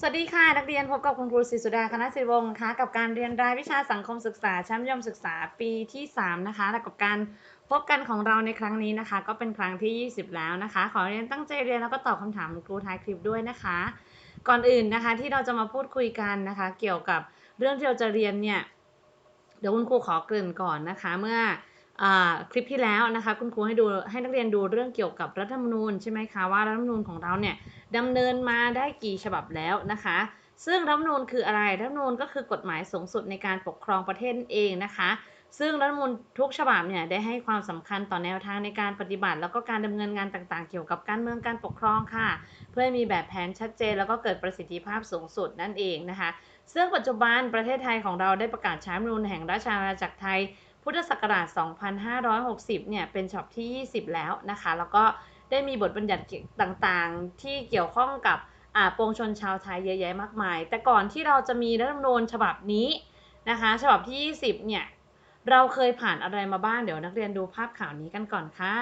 สวัสดีค่ะ นักเรียนพบกับคุณครูศิสุดาคณะศิริวงศ์นะคะกับการเรียนรายวิชาสังคมศึกษาชั้นมัธยมศึกษาปีที่ 3 นะคะ และกับการพบกันของเราในครั้งนี้นะคะ ก็เป็นครั้งที่ 20 แล้วนะคะ ขอเรียนตั้งใจเรียนแล้วก็ตอบคำถามคุณครูท้ายคลิปด้วยนะคะ ก่อนอื่นนะคะที่เราจะมาพูดคุยกันนะคะ เกี่ยวกับเรื่องที่เราจะเรียนเนี่ยเดี๋ยวคุณครูขอเกริ่นก่อนนะคะ เมื่อ คลิปที่แล้วนะคะคุณครูให้ดูให้นักเรียนดูเรื่องเกี่ยวกับรัฐธรรมนูญใช่ไหมคะว่ารัฐธรรมนูญของเราเนี่ยดำเนินมาได้กี่ฉบับแล้วนะคะ ซึ่งรัฐธรรมนูญคืออะไรรัฐธรรมนูญก็คือกฎหมายสูงสุดในการปกครองประเทศนั่นเองนะคะ ซึ่งรัฐธรรมนูญทุกฉบับเนี่ยได้ให้ความสำคัญต่อแนวทางในการปฏิบัติ แล้วก็การดำเนินงานต่างๆ เกี่ยวกับการเมืองการปกครองค่ะ เพื่อมีแบบแผนชัดเจน แล้วก็เกิดประสิทธิภาพสูงสุดนั่นเองนะคะ ซึ่งปัจจุบันประเทศไทยของเราได้ประกาศใช้รัฐธรรมนูญแห่งราชอาณาจักรไทย พุทธศักราช 2560 เนี่ย เป็นฉบับที่ 20 แล้วนะคะ แล้วก็ได้มีบทบัญญัติต่างๆ ที่เกี่ยวข้องกับปวงชนชาวไทยเยอะแยะมากมาย แต่ก่อนที่เราจะมีรัฐธรรมนูญฉบับนี้นะคะ ฉบับที่ 20 เนี่ย เราเคยผ่านอะไรมาบ้าง เดี๋ยวนักเรียนดูภาพข่าวนี้กันก่อนค่ะ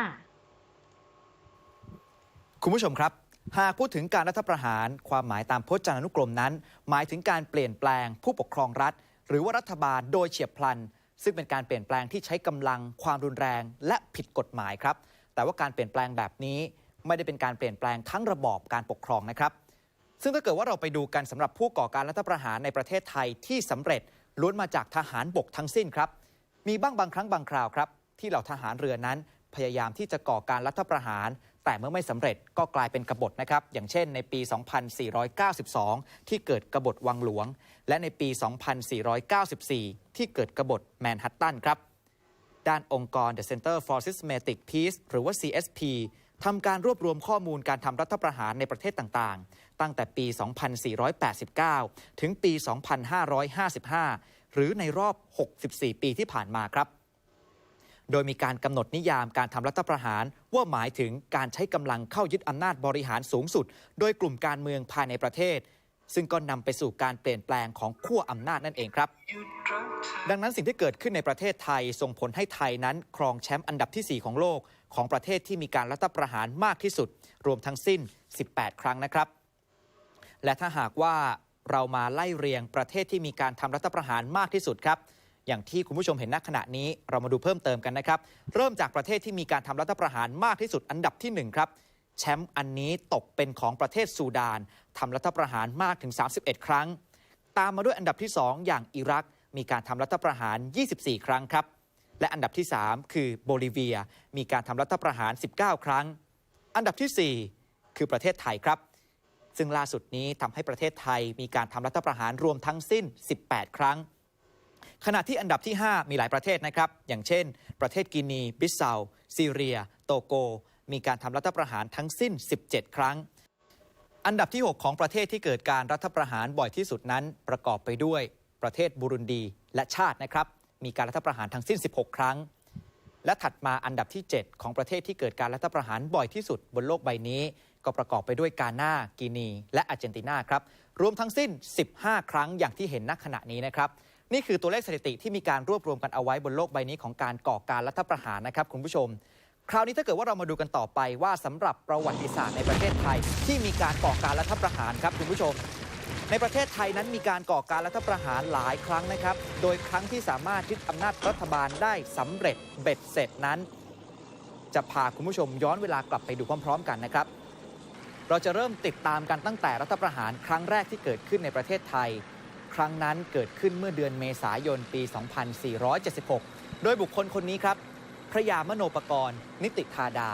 คุณผู้ชมครับหากพูดถึงการรัฐประหาร ความหมายตามพจนานุกรมนั้น หมายถึงการเปลี่ยนแปลงผู้ปกครองรัฐ หรือว่ารัฐบาลโดยเฉียบพลัน ซึ่งเป็นการเปลี่ยนแปลงที่ใช้กำลังความรุนแรงและผิดกฎหมายครับ แต่ว่าการเปลี่ยนแปลงแบบนี้ไม่ได้เป็นการเปลี่ยนแปลงทั้งระบอบการปกครองนะครับ ซึ่งถ้าเกิดว่าเราไปดูกันสำหรับผู้ก่อการรัฐประหารในประเทศไทยที่สำเร็จล้วนมาจากทหารบกทั้งสิ้นครับ มีบ้างบางครั้งบางคราวครับ ที่เหล่าทหารเรือนั้นพยายามที่จะก่อการรัฐประหาร แต่เมื่อไม่สำเร็จก็กลายเป็นกบฏนะครับ อย่างเช่นในปี 2492 ที่เกิดกบฏวังหลวง และในปี 2494 ที่เกิดกบฏแมนฮัตตันครับ ด้านองค์กร The Center for Systematic Peace หรือว่า CSP ทำการรวบรวมข้อมูลการทำรัฐประหารในประเทศต่างๆ ตั้งแต่ปี 2489 ถึงปี 2555 หรือในรอบ 64 ปีที่ผ่านมาครับ โดยมีการกำหนดนิยามการทำรัฐประหาร ว่าหมายถึงการใช้กำลังเข้ายึดอำนาจบริหารสูงสุด โดยกลุ่มการเมืองภายในประเทศ ซึ่งก็นำไปสู่การเปลี่ยนแปลงของขั้วอำนาจนั่นเองครับ ดังนั้นสิ่งที่เกิดขึ้นในประเทศไทยส่งผลให้ไทยนั้นครองแชมป์อันดับทีสี่ 4 ของโลก ของประเทศที่มีการรัฐประหารมากที่สุด รวมทั้งสิ้น 18 ครั้งนะครับ และถ้าหากว่าเรามาไล่เรียงประเทศที่มีการทำรัฐประหารมากที่สุดครับอย่างที่คุณผู้ชมเห็นณขณะนี้เรามาดูเพิ่มเติมกันนะครับ เริ่มจากประเทศที่มีการทำรัฐประหารมากที่สุดอันดับที่หนึ่งครับ แชมป์อันนี้ตกเป็นของประเทศซูดานทำรัฐประหารมากถึง 31 ครั้ง ตามมาด้วยอันดับที่ 2 อย่างอิรัก มีการทำรัฐประหาร 24 ครั้งครับ และอันดับที่ 3 คือโบลิเวีย มีการทำรัฐประหาร 19 ครั้ง อันดับทีสี่4 คือประเทศไทยครับ ซึ่งล่าสุดนี้ทำให้ประเทศไทยมีการทำรัฐประหารรวมทั้งสิ้น 18 ครั้งขณะที่อันดับที่ 5 มีหลายประเทศนะครับ อย่างเช่น ประเทศกินี บิสเซาซีเรีย โตโก มีการทำรัฐประหารทั้งสิ้น 17 ครั้ง อันดับที่ 6 ของประเทศที่เกิดการรัฐประหารบ่อยที่สุดนั้น ประกอบไปด้วยประเทศบุรุนดีและชาตินะครับ มีการรัฐประหารทั้งสิ้น 16 ครั้ง และถัดมาอันดับที่ 7 ของประเทศที่เกิดการรัฐประหารบ่อยที่สุดบนโลกใบนี้ ก็ประกอบไปด้วยกาหน้ากินี และอาร์เจนตินาครับรวมทั้งสิ้น 15 ครั้งอย่างที่เห็นณขณะนี้นะครับนี่คือตัวเลขสถิติที่มีการรวบรวมกันเอาไว้บนโลกใบนี้ของการก่อการรัฐประหารนะครับคุณผู้ชม คราวนี้ถ้าเกิดว่าเรามาดูกันต่อไปว่าสำหรับประวัติศาสตร์ในประเทศไทย ที่มีการก่อการรัฐประหารครับคุณผู้ชม ในประเทศไทยนั้นมีการก่อการรัฐประหารหลายครั้งนะครับ โดยครั้งที่สามารถยึดอำนาจรัฐบาลได้สำเร็จเบ็ดเสร็จนั้น จะพาคุณผู้ชมย้อนเวลากลับไปดูพร้อม ๆ กันนะครับ เราจะเริ่มติดตามกันตั้งแต่รัฐประหารครั้งแรกที่เกิดขึ้นในประเทศไทย ครั้งนั้นเกิดขึ้นเมื่อเดือนเมษายนปี 2476 โดยบุคคลคนนี้ครับ ระยามโนปกรณ์ นิติธาดา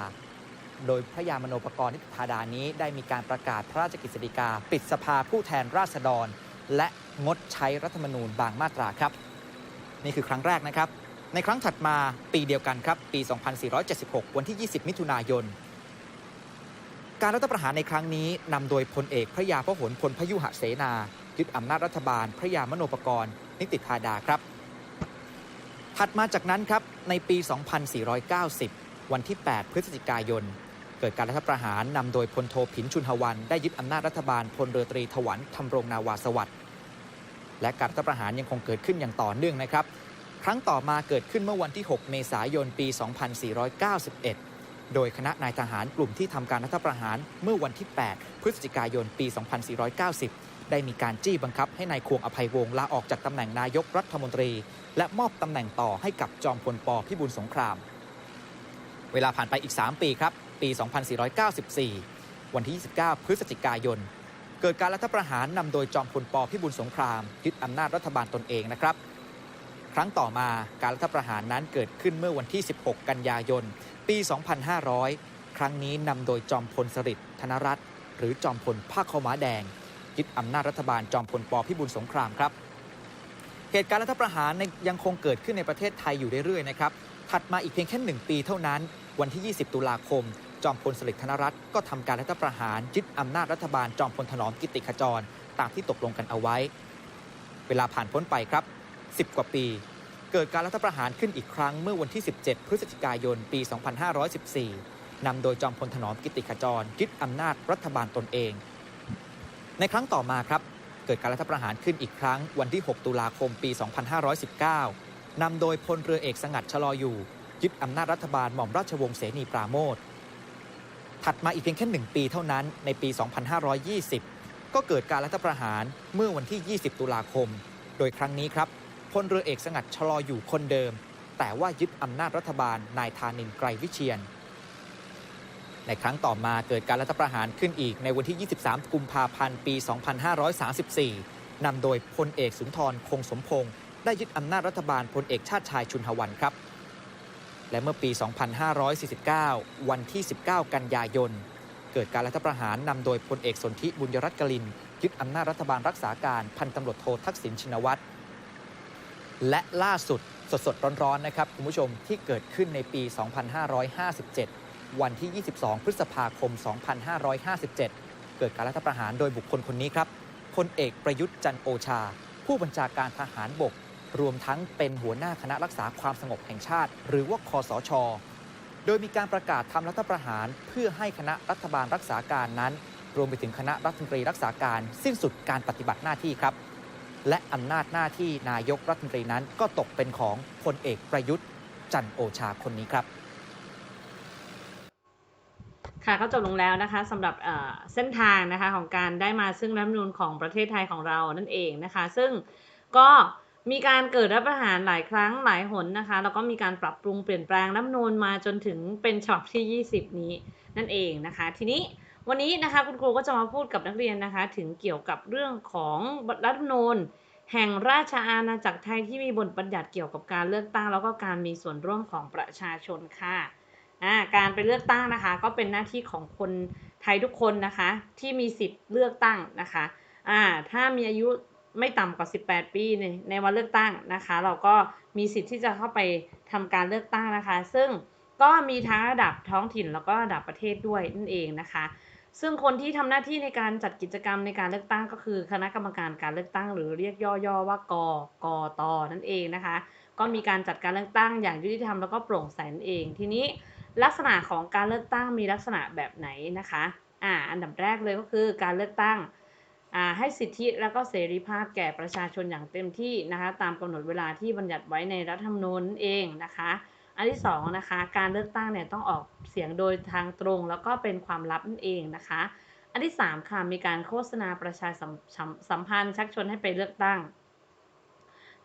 โดยพระยามโนปกรณ์นิติธาดานี้ได้มีการประกาศพระราชกฤษฎีกา ปิดสภาผู้แทนราษฎร และงดใช้รัฐธรรมนูญบางมาตราครับ นี่คือครั้งแรกนะครับ ในครั้งถัดมาปีเดียวกันครับ ปี 2476 วันที่ 20 มิถุนายน การรัฐประหารในครั้งนี้นำโดยพลเอกพระยาพหลพลพยุหเสนายึดอำนาจรัฐบาล พระยามโนปกรณ์นิติธาดาครับ ถัดมาจากนั้นครับในปี 2490 วันที่ 8 พฤศจิกายน เกิดการรัฐประหารนำโดยพลโทผินชุนหวันได้ยึดอำนาจรัฐบาลพลเรือตรีถวันทำรงนาวาสวัสดิ์และการรัฐประหารยังคงเกิดขึ้นอย่างต่อเนื่องนะครับ ครั้งต่อมาเกิดขึ้นเมื่อวันที่ 6 เมษายนปี 2491 โดยคณะนายทหารกลุ่มที่ทำการรัฐประหารเมื่อวันที่ 8 พฤศจิกายนปี 2490 ได้มีการจี้บังคับให้นายควงอภัยวงศ์ลาออกจากตำแหน่งนายกรัฐมนตรี และมอบตำแหน่งต่อให้กับจอมพลปพิบูลสงคราม เวลาผ่านไปอีก 3 ปีครับ ปี 2494 วันที่ 29 พฤศจิกายน เกิดการรัฐประหารนำโดยจอมพลปพิบูลสงคราม ยึดอำนาจรัฐบาลตนเองนะครับ ครั้งต่อมาการรัฐประหารนั้นเกิดขึ้นเมื่อวันที่ 16 กันยายน ปี 2500 ครั้งนี้นำโดยจอมพลสฤษดิ์ธนรัตน์หรือจอมพลภาคขาวม้าแดง ยึดอำนาจรัฐบาลจอมพลปพิบูลสงครามครับ เหตุการณ์รัฐประหารยังคงเกิดขึ้นในประเทศไทยอยู่เรื่อยๆนะครับถัดมาอีกเพียงแค่หนึ่งปีเท่านั้น วันที่ 20 ตุลาคม จอมพลสฤษดิ์ธนรัตน์ก็ทำการรัฐประหารยึดอำนาจรัฐบาลจอมพลถนอมกิติขจร ตามที่ตกลงกันเอาไว้ เวลาผ่านพ้นไปครับ 10 กว่าปี เกิดการรัฐประหารขึ้นอีกครั้งเมื่อวันที่ 17 พฤศจิกายน ปี 2514นำโดยจอมพลถนอมกิติขจรยึดอำนาจรัฐบาลตนเอง ในครั้งต่อมาครับ เกิดการรัฐประหารขึ้นอีกครั้งวันที่ 6 ตุลาคมปี 2519 นำโดยพลเรือเอกสงัดชะลออยู่ ยึดอำนาจรัฐบาลหม่อมราชวงศ์เสนีปราโมทถัดมาอีกเพียงแค่หนึ่งปีเท่านั้นในปี 2520 ก็เกิดการรัฐประหารเมื่อวันที่ 20 ตุลาคม โดยครั้งนี้ครับพลเรือเอกสงัดชะลออยู่คนเดิม แต่ว่ายึดอำนาจรัฐบาลนายธานินไกรวิเชียน ในครั้งต่อมาเกิดการรัฐประหารขึ้นอีกในวันที่ 23 กุมภาพันธ์ ปี 2534 นำโดยพลเอกสุนทรคงสมพงศ์ได้ยึดอำนาจรัฐบาลพลเอกชาติชายชุนหวันครับ และเมื่อปี 2549 วันที่ 19 กันยายน เกิดการรัฐประหารนำโดยพลเอกสนธิบุญยรัตน์กลิน ยึดอำนาจรัฐบาลรักษาการพันตำรวจโททักษิณชินวัตร และล่าสุดสดสดๆร้อนๆนะครับคุณผู้ชมที่เกิดขึ้นในปี 2557 วันที่ 22 พฤษภาคม 2557 เกิดการรัฐประหารโดยบุคคลคนนี้ครับพลเอกประยุทธ์จันโอชา ผู้บัญชาการทหารบก รวมทั้งเป็นหัวหน้าคณะรักษาความสงบแห่งชาติ หรือว่าคอสช โดยมีการประกาศทำรัฐประหารเพื่อให้คณะรัฐบาลรักษาการนั้น รวมไปถึงคณะรัฐมนตรีรักษาการ สิ้นสุดการปฏิบัติหน้าที่ครับ และอำนาจหน้าที่นายกรัฐมนตรีนั้นก็ตกเป็นของพลเอกประยุทธ์จันโอชาคนนี้ครับ ค่ะก็จบลงแล้วนะคะสำหรับเส้นทางนะคะของการได้มาซึ่งรัฐธรรมนูญของประเทศไทยของเรานั่นเองนะคะ ซึ่งก็มีการเกิดรัฐประหารหลายครั้งหลายหนนะคะแล้วก็มีการปรับปรุงเปลี่ยนแปลงรัฐธรรมนูญมาจนถึงเป็นฉบับที่ 20 นี้นั่นเองนะคะ ทีนี้วันนี้นะคะคุณครูก็จะมาพูดกับนักเรียนนะคะ ถึงเกี่ยวกับเรื่องของรัฐธรรมนูญแห่งราชอาณาจักรไทยที่มีบทบัญญัติเกี่ยวกับการเลือกตั้ง แล้วก็การมีส่วนร่วมของประชาชนค่ะ อ่าการไปเลือกตั้งนะคะ ก็เป็นหน้าที่ของคนไทยทุกคนนะคะ ที่มีสิทธิ์เลือกตั้งนะคะอ่าถ้ามีอายุไม่ต่ำกว่า 18 ปีในในวันเลือกตั้งนะคะ เราก็มีสิทธิ์ที่จะเข้าไปทำการเลือกตั้งนะคะ ซึ่งก็มีทั้งระดับท้องถิ่นแล้วก็ระดับประเทศด้วยนั่นเองนะคะ ซึ่งคนที่ทำหน้าที่ในการจัดกิจกรรมในการเลือกตั้งก็คือ คณะกรรมการการเลือกตั้ง หรือเรียกย่อๆว่ากกตนั่นเองนะคะ ก็มีการจัดการเลือกตั้งอย่างยุติธรรมแล้วก็โปร่งใสนั่นเองทีนี้ ลักษณะของการเลือกตั้งมีลักษณะแบบไหนนะคะอ่าอันดับแรกเลยก็คือการเลือกตั้งอ่าให้สิทธิและก็เสรีภาพแก่ประชาชนอย่างเต็มที่นะคะตามกำหนดเวลาที่บัญญัติไว้ในรัฐธรรมนูญนั่นเองนะคะอันที่สองนะคะการเลือกตั้งเนี่ยต้องออกเสียงโดยทางตรง แล้วก็เป็นความลับนั่นเองนะคะ อันที่สามค่ะมีการโฆษณาประชาสัมสัมสัมพันธ์ชักชวนให้ไปเลือกตั้ง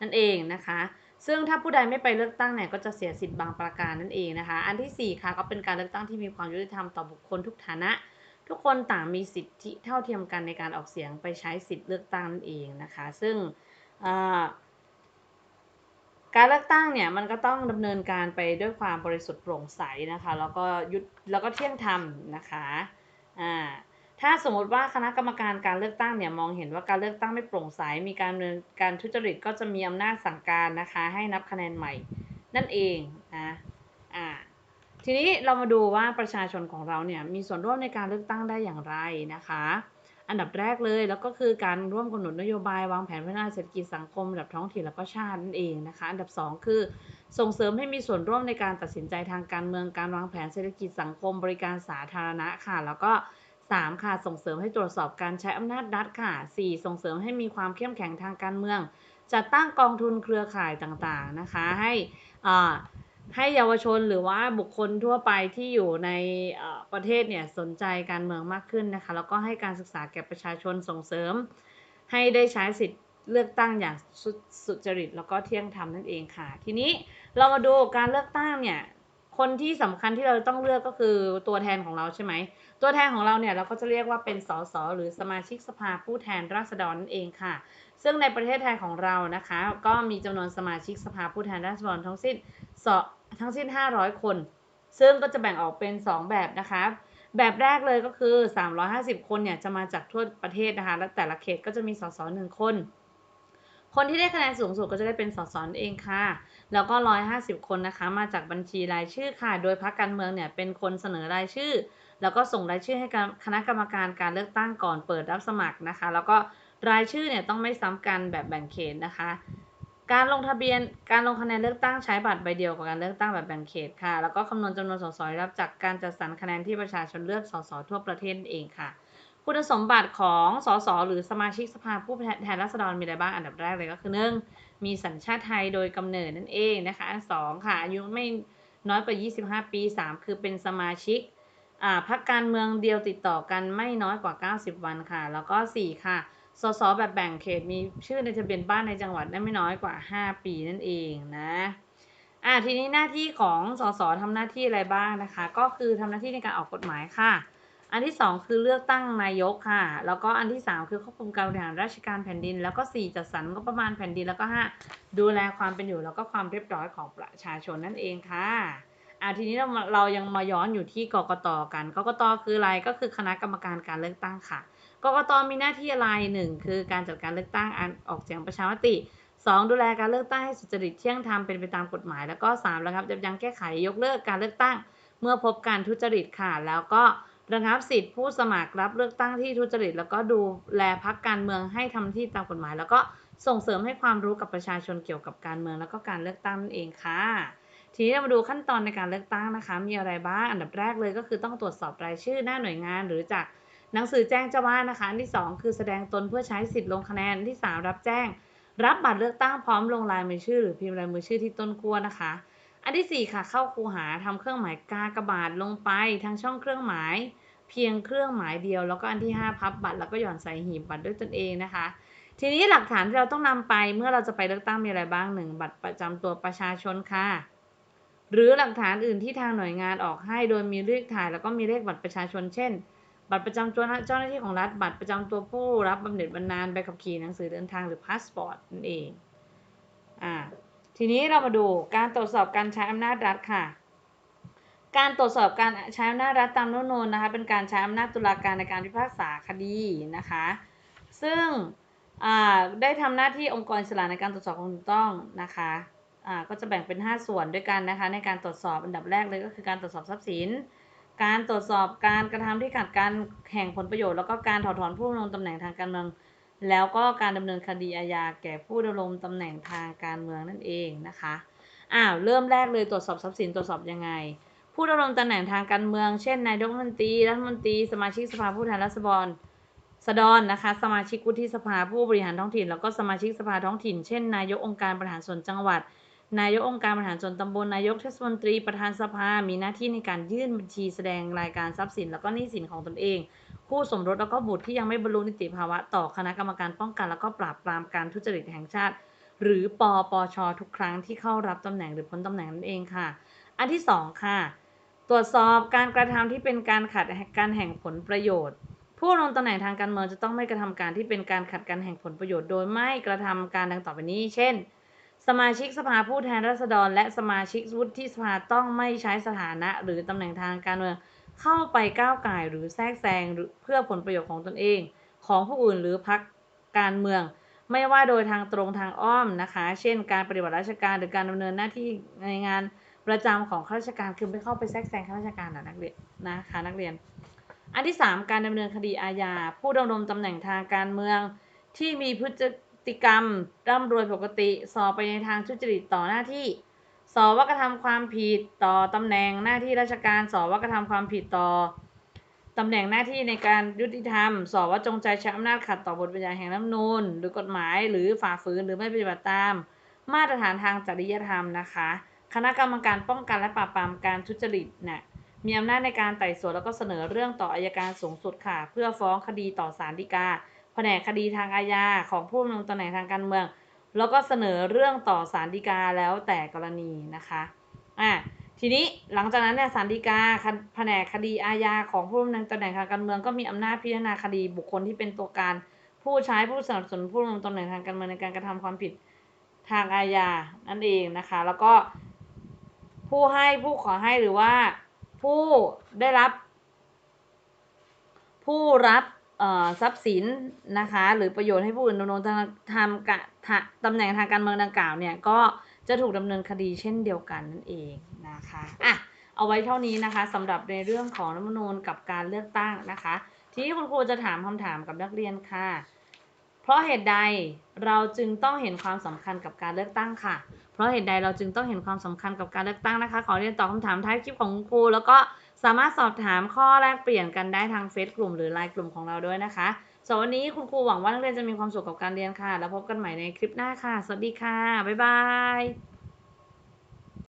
นั่นเองนะคะ ซึ่งถ้าผู้ใดไม่ไปเลือกตั้งเนี่ยก็จะเสียสิทธิ์บางประการนั่นเองนะคะ อันที่ 4 ค่ะก็เป็นการเลือกตั้งที่มีความยุติธรรมต่อบุคคลทุกฐานะ ทุกคนต่างมีสิทธิเท่าเทียมกันในการออกเสียงไปใช้สิทธิ์เลือกตั้งนั่นเองนะคะ ซึ่งการเลือกตั้งเนี่ยมันก็ต้องดำเนินการไปด้วยความบริสุทธิ์โปร่งใสนะคะ แล้วก็ยุดแล้วก็เที่ยงธรรมนะคะอ่า ถ้าสมมติว่าคณะกรรมการการเลือกตั้งเนี่ยมองเห็นว่าการเลือกตั้งไม่โปร่งใส มีการดำเนินการทุจริตก็จะมีอำนาจสั่งการนะคะ ให้นับคะแนนใหม่ นั่นเองนะอ่าทีนี้เรามาดูว่าประชาชนของเราเนี่ยมีส่วนร่วมในการเลือกตั้งได้อย่างไรนะคะ อันดับแรกเลยแล้วก็คือการร่วมกำหนดนโยบายวางแผนพัฒนาเศรษฐกิจสังคมระดับท้องถิ่นแล้วก็ชาตินั่นเองนะคะ อันดับสองคือส่งเสริมให้มีส่วนร่วมในการตัดสินใจทางการเมืองการวางแผนเศรษฐกิจสังคม บริการสาธารณะค่ะ แล้วก็ 3. ค่ะส่งเสริมให้ตรวจสอบการใช้อำนาจรัฐค่ะ 4. ส่งเสริมให้มีความเข้มแข็งทางการเมือง จัดตั้งกองทุนเครือข่ายต่างๆนะคะให้อ่าให้เยาวชนหรือว่าบุคคลทั่วไปที่อยู่ในประเทศเนี่ยสนใจการเมืองมากขึ้นนะคะแล้วก็ให้การศึกษาแก่ประชาชนส่งเสริม ให้ได้ใช้สิทธิเลือกตั้งอย่างสุสุจริตแล้วก็เที่ยงธรรมนั่นเองค่ะ ทีนี้เรามาดูการเลือกตั้งเนี่ย คนที่สำคัญที่เราต้องเลือกก็คือตัวแทนของเราใช่ไหม ตัวแทนของเราเนี่ยเราก็จะเรียกว่าเป็นสสหรือสมาชิกสภาผู้แทนราษฎรนั่นเองค่ะ ซึ่งในประเทศไทยของเรานะคะ ก็มีจำนวนสมาชิกสภาผู้แทนราษฎรทั้งสิ้นสทั้งสิ้น 500 คน ซึ่งก็จะแบ่งออกเป็น 2 แบบนะคะ แบบแรกเลยก็คือ 350 คนเนี่ยจะมาจากทั่วประเทศนะคะ และแต่ละเขตก็จะมีสสหนึ่งคน คนที่ได้คะแนนสูงสุดก็จะได้เป็นสสเองค่ะ แล้วก็ 150 คนนะคะ มาจากบัญชีรายชื่อค่ะ โดยพรรคการเมืองเนี่ยเป็นคนเสนอรายชื่อ แล้วก็ส่งรายชื่อให้คณะกรรมการการเลือกตั้งก่อนเปิดรับสมัครนะคะ แล้วก็รายชื่อเนี่ยต้องไม่ซ้ำกันแบบแบ่งเขตนะคะ การลงทะเบียน การลงคะแนนเลือกตั้งใช้บัตรใบเดียวกับการเลือกตั้งแบบแบ่งเขตค่ะ แล้วก็คำนวณจำนวนสสรับจากการจัดสรรคะแนนที่ประชาชนเลือกสสทั่วประเทศเองค่ะ คุณสมบัติของสสหรือสมาชิกสภาผู้แทนราษฎรมีอะไรบ้างอันดับแรกเลยก็คือหนึ่งมีสัญชาติไทยโดยกำเนิดนั่นเองนะคะสองค่ะอายุไม่น้อยกว่า 25 ปี 3 คือเป็นสมาชิกพรรคการเมืองเดียวติดต่อกันไม่น้อยกว่า 90 วันค่ะ แล้วก็ 4 ค่ะ สสแบบแบ่งเขตมีชื่อในทะเบียนบ้านในจังหวัดได้ไม่น้อยกว่า 5 ปีนั่นเองนะอ่าทีนี้หน้าที่ของสสทำหน้าที่อะไรบ้างนะคะ ก็คือทำหน้าที่ในการออกกฎหมายค่ะ อันที่ 2 คือเลือกตั้งนายกค่ะ แล้วก็อันที่ 3 คือควบคุมการบริหารราชการแผ่นดิน แล้วก็ 4 จัดสรรงบประมาณแผ่นดิน แล้วก็ 5 ดูแลความเป็นอยู่แล้วก็ความเรียบร้อยของประชาชนนั่นเองค่ะอ่าทีนี้เรามาเรายังมาย้อนอยู่ที่กกตกัน กกตคืออะไรก็คือคณะกรรมการการเลือกตั้งค่ะ กกตมีหน้าที่อะไรหนึ่งคือการจัดการเลือกตั้งอันออกเสียงประชามติ 2 ดูแลการเลือกตั้งให้สุจริตเที่ยงธรรมเป็นไปตามกฎหมาย แล้วก็3ระงับยับยั้งแก้ไขยกเลิกการเลือกตั้ง เมื่อพบการทุจริตค่ะ แล้วก็ ระงับสิทธิผู้สมัครรับเลือกตั้งที่ทุจริต แล้วก็ดูแลพักการเมืองให้ทำหน้าที่ตามกฎหมาย แล้วก็ส่งเสริมให้ความรู้กับประชาชนเกี่ยวกับการเมืองแล้วก็การเลือกตั้งนั่นเองค่ะ ทีนี้เรามาดูขั้นตอนในการเลือกตั้งนะคะ มีอะไรบ้าง อันดับแรกเลยก็คือต้องตรวจสอบรายชื่อหน้าหน่วยงาน หรือจากหนังสือแจ้งเจ้าบ้านนะคะอันที่ 2 คือแสดงตนเพื่อใช้สิทธิ์ลงคะแนนที่ 3 รับแจ้ง รับบัตรเลือกตั้งพร้อมลงลายมือชื่อ หรือพิมพ์ลายมือชื่อที่ต้นขั้วนะคะ อันที่ 4 ค่ะ เข้าคูหาทำเครื่องหมายกากบาทลงไปทั้งช่องเครื่องหมาย เพียงเครื่องหมายเดียว แล้วก็อันที่ 5 พับบัตรแล้วก็หย่อนใส่หีบบัตรด้วยตนเองนะคะ ทีนี้หลักฐานที่เราต้องนำไปเมื่อเราจะไปเลือกตั้งมีอะไรบ้างหนึ่งบัตรประจำตัวประชาชนค่ะ หรือหลักฐานอื่นที่ทางหน่วยงานออกให้โดยมีเลขถ่าย แล้วก็มีเลขบัตรประชาชน เช่น บัตรประจำตัวเจ้าหน้าที่ของรัฐบัตรประจำตัวผู้รับบำเหน็จบำนาญใบขับขี่หนังสือเดินทางหรือพาสปอร์ตนั่นเองอ่า ทีนี้เรามาดูการตรวจสอบการใช้อำนาจรัฐค่ะ การตรวจสอบการใช้อำนาจรัฐตามรัฐนูญนะคะเป็นการใช้อำนาจตุลาการในการพิพากษาคดีนะคะ ซึ่งได้ทำหน้าที่องค์กรอิสระในการตรวจสอบความถูกต้องนะคะก็จะแบ่งเป็น 5 ส่วนด้วยกันนะคะ ในการตรวจสอบอันดับแรกเลยก็คือการตรวจสอบทรัพย์สิน การตรวจสอบการกระทำที่ขัดการแห่งผลประโยชน์แล้วก็การถอดถอนผู้ดำรงตำแหน่งทางการเมือง แล้วก็การดำเนินคดีอาญาแก่ผู้ดำรงตำแหน่งทางการเมืองนั่นเองนะคะอ้าวเริ่มแรกเลยตรวจสอบทรัพย์สินตรวจสอบยังไง ผู้ดำรงตำแหน่งทางการเมืองเช่นนายกรัฐมนตรีรัฐมนตรีสมาชิกสภาผู้แทนราษฎรสดรนะคะ สมาชิกวุฒิสภาผู้บริหารท้องถิ่น แล้วก็สมาชิกสภาท้องถิ่น เช่น นายกองค์การบริหารส่วนจังหวัด นายกองค์การบริหารส่วนตำบลนายกเทศมนตรีประธานสภา มีหน้าที่ในการยื่นบัญชีแสดงรายการทรัพย์สิน แล้วก็หนี้สินของตนเอง คู่สมรสแล้วก็บุตรที่ยังไม่บรรลุนิติภาวะต่อคณะกรรมการป้องกันแล้วก็ปราบปรามการทุจริตแห่งชาติ หรือปอปชทุกครั้งที่เข้ารับตำแหน่งหรือพ้นตำแหน่งนั่นเองค่ะ อันที่สองค่ะ ตรวจสอบการกระทำที่เป็นการขัดการแห่งผลประโยชน์ ผู้ดำรงตำแหน่งทางการเมืองจะต้องไม่กระทำการที่เป็นการขัดการแห่งผลประโยชน์ โดยไม่กระทำการดังต่อไปนี้ เช่น สมาชิกสภาผู้แทนราษฎร และสมาชิกวุฒิสภาต้องไม่ใช้สถานะ หรือตำแหน่งทางการเมือง เข้าไปก้าวไก่หรือแทรกแซงหรือเพื่อผลประโยชน์ของตนเอง ของผู้อื่นหรือพรรคการเมือง ไม่ว่าโดยทางตรงทางอ้อมนะคะ เช่น การปฏิบัติราชการหรือการดำเนินหน้าที่ในงานประจำของข้าราชการคือไม่เข้าไปแทรกแซงข้าราชการนะนักเรียนนะคะนักเรียน อันที่ 3 การดำเนินคดีอาญาผู้ดำรงตำแหน่งทางการเมืองที่มีพฤติกรรมร่ำรวยปกติสอบไปในทางทุจริตต่อหน้าที่ สอบว่ากระทำความผิดต่อตำแหน่งหน้าที่ราชการสอบว่ากระทำความผิดต่อตำแหน่งหน้าที่ในการยุติธรรมสอบว่าจงใจใช้อำนาจขัดต่อบทบัญญัติแห่งรัฐธรรมนูญหรือกฎหมายหรือฝ่าฝืนหรือไม่ปฏิบัติตาม มาตรฐานทางจริยธรรมนะคะ คณะกรรมการป้องกันและปราบปรามการทุจริตเนี่ยมีอำนาจในการไต่สวนแล้วก็เสนอเรื่องต่ออายการสูงสุดค่ะ เพื่อฟ้องคดีต่อศาลฎีกาแผนกคดีทางอาญาของผู้ดำรงตำแหน่งทางการเมือง แล้วก็เสนอเรื่องต่อศาลฎีกาแล้วแต่กรณีนะคะอะทีนี้หลังจากนั้นเนี่ยศาลฎีกาแผนกคดีอาญาของผู้ดำรงตำแหน่งทางการเมืองก็มีอำนาจพิจารณาคดีบุคคลที่เป็นตัวการผู้ใช้ผู้สนับสนุนผู้ดำรงตำแหน่งทางการเมืองในการกระทำความผิดทางอาญานั่นเองนะคะ แล้วก็ผู้ให้ผู้ขอให้หรือว่าผู้ได้รับ ผู้รับ ทรัพย์สินนะคะ หรือประโยชน์ให้ผู้อื่นดำรงทำกะทะตำแหน่งทางการเมืองดังกล่าวเนี่ยก็จะถูกดำเนินคดีเช่นเดียวกันนั่นเองนะคะอะเอาไว้เท่านี้นะคะสำหรับในเรื่องของรัฐมนูญกับการเลือกตั้งนะคะ ทีนี้คุณครูจะถามคำถามกับนักเรียนค่ะ เพราะเหตุใดเราจึงต้องเห็นความสำคัญกับการเลือกตั้งค่ะ เพราะเหตุใดเราจึงต้องเห็นความสำคัญกับการเลือกตั้งนะคะ ขอเรียนตอบคำถามท้ายคลิปของคุณครูแล้วก็ สามารถสอบถามข้อแลกเปลี่ยนกันได้ทางเฟซกลุ่มหรือไลน์กลุ่มของเราด้วยนะคะสำหรับวันนี้คุณครูหวังว่านักเรียนจะมีความสุขกับการเรียนค่ะ แล้วพบกันใหม่ในคลิปหน้าค่ะ สวัสดีค่ะ บ๊ายบาย